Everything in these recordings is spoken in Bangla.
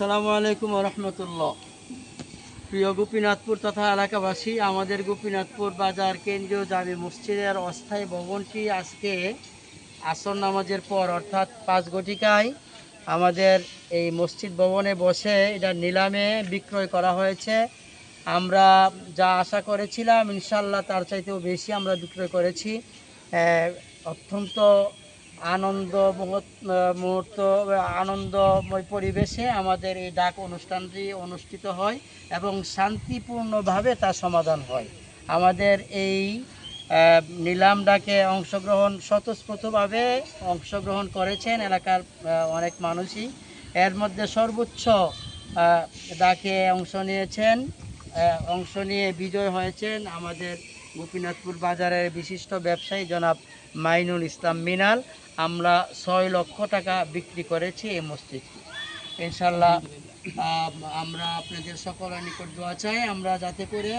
আসসালামু আলাইকুম রহমতুল্লাহ প্রিয় গোপীনাথপুর তথা এলাকাবাসী, আমাদের গোপীনাথপুর বাজার কেন্দ্রীয় জামি মসজিদের অস্থায়ী ভবনটি আজকে আসর নামাজের পর, অর্থাৎ পাঁচ ঘটিকায় আমাদের এই মসজিদ ভবনে বসে এটা নিলামে বিক্রয় করা হয়েছে। আমরা যা আশা করেছিলাম ইনশাল্লাহ তার চাইতেও বেশি আমরা বিক্রয় করেছি। অত্যন্ত আনন্দ মুহূর্ত আনন্দময় পরিবেশে আমাদের এই ডাক অনুষ্ঠানটি অনুষ্ঠিত হয় এবং শান্তিপূর্ণভাবে তা সমাধান হয়। আমাদের এই নিলাম ডাকে অংশগ্রহণ স্বতঃস্ফূর্তভাবে অংশগ্রহণ করেছেন এলাকার অনেক মানুষই। এর মধ্যে সর্বোচ্চ ডাকে অংশ নিয়েছেন অংশ নিয়ে বিজয় হয়েছেন আমাদের গোপীনাথপুর বাজারের বিশিষ্ট ব্যবসায়ী জনাব মাইনুল ইসলাম মিনাল। আমরা ছয় লক্ষ টাকা বিক্রি করেছি এই মসজিদটি। ইনশাল্লাহ আমরা আপনাদের সকলের নিকট দোয়া চাই। আমরা যাতে করে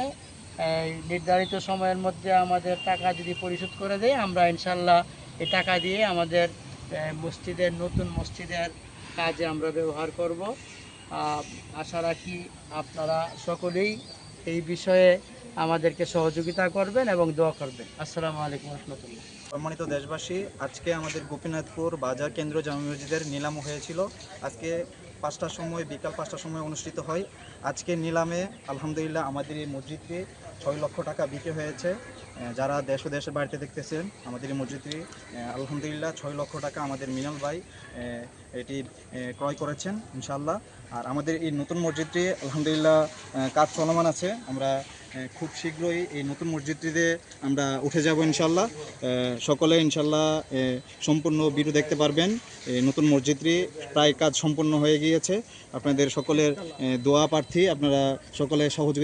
নির্ধারিত সময়ের মধ্যে আমাদের টাকা যদি পরিশোধ করে দেয় আমরা ইনশাল্লাহ এই টাকা দিয়ে আমাদের মসজিদের, নতুন মসজিদের কাজে আমরা ব্যবহার করব। আশা রাখি আপনারা সকলেই এই বিষয়ে আমাদেরকে সহযোগিতা করবেন এবং দোয়া করবেন। আসসালামু আলাইকুম রহমতুল্লাহ। সম্মানিত দেশবাসী, আজকে আমাদের গোপীনাথপুর বাজার কেন্দ্র জামা মসজিদের নিলাম হয়েছিল। আজকে পাঁচটার সময়, বিকাল পাঁচটার সময় অনুষ্ঠিত হয়। আজকে নিলামে, আলহামদুলিল্লাহ, আমাদের এই মসজিদটি ছয় লক্ষ টাকা বিক্রি হয়েছে। যারা দেশ ও দেশের বাড়িতে দেখতেছেন, আমাদের এই মসজিদটি আলহামদুলিল্লাহ, ছয় লক্ষ টাকা আমাদের মিনাল ভাই এটি ক্রয় করেছেন ইনশাল্লাহ আর আমাদের এই নতুন মসজিদটি, আলহামদুলিল্লাহ কাজ চলমান আছে। আমরা খুব শীঘ্রই এই নতুন মসজিদটিতে আমরা উঠে যাব ইনশাল্লাহ সকলে ইনশাল্লাহ সম্পূর্ণ ভিডিও দেখতে পারবেন। এই নতুন মসজিদটি প্রায় কাজ সম্পূর্ণ হয়ে গিয়েছে। আপনাদের সকলের দোয়া প্রার্থী, আপনারা সকলে সহযোগিতা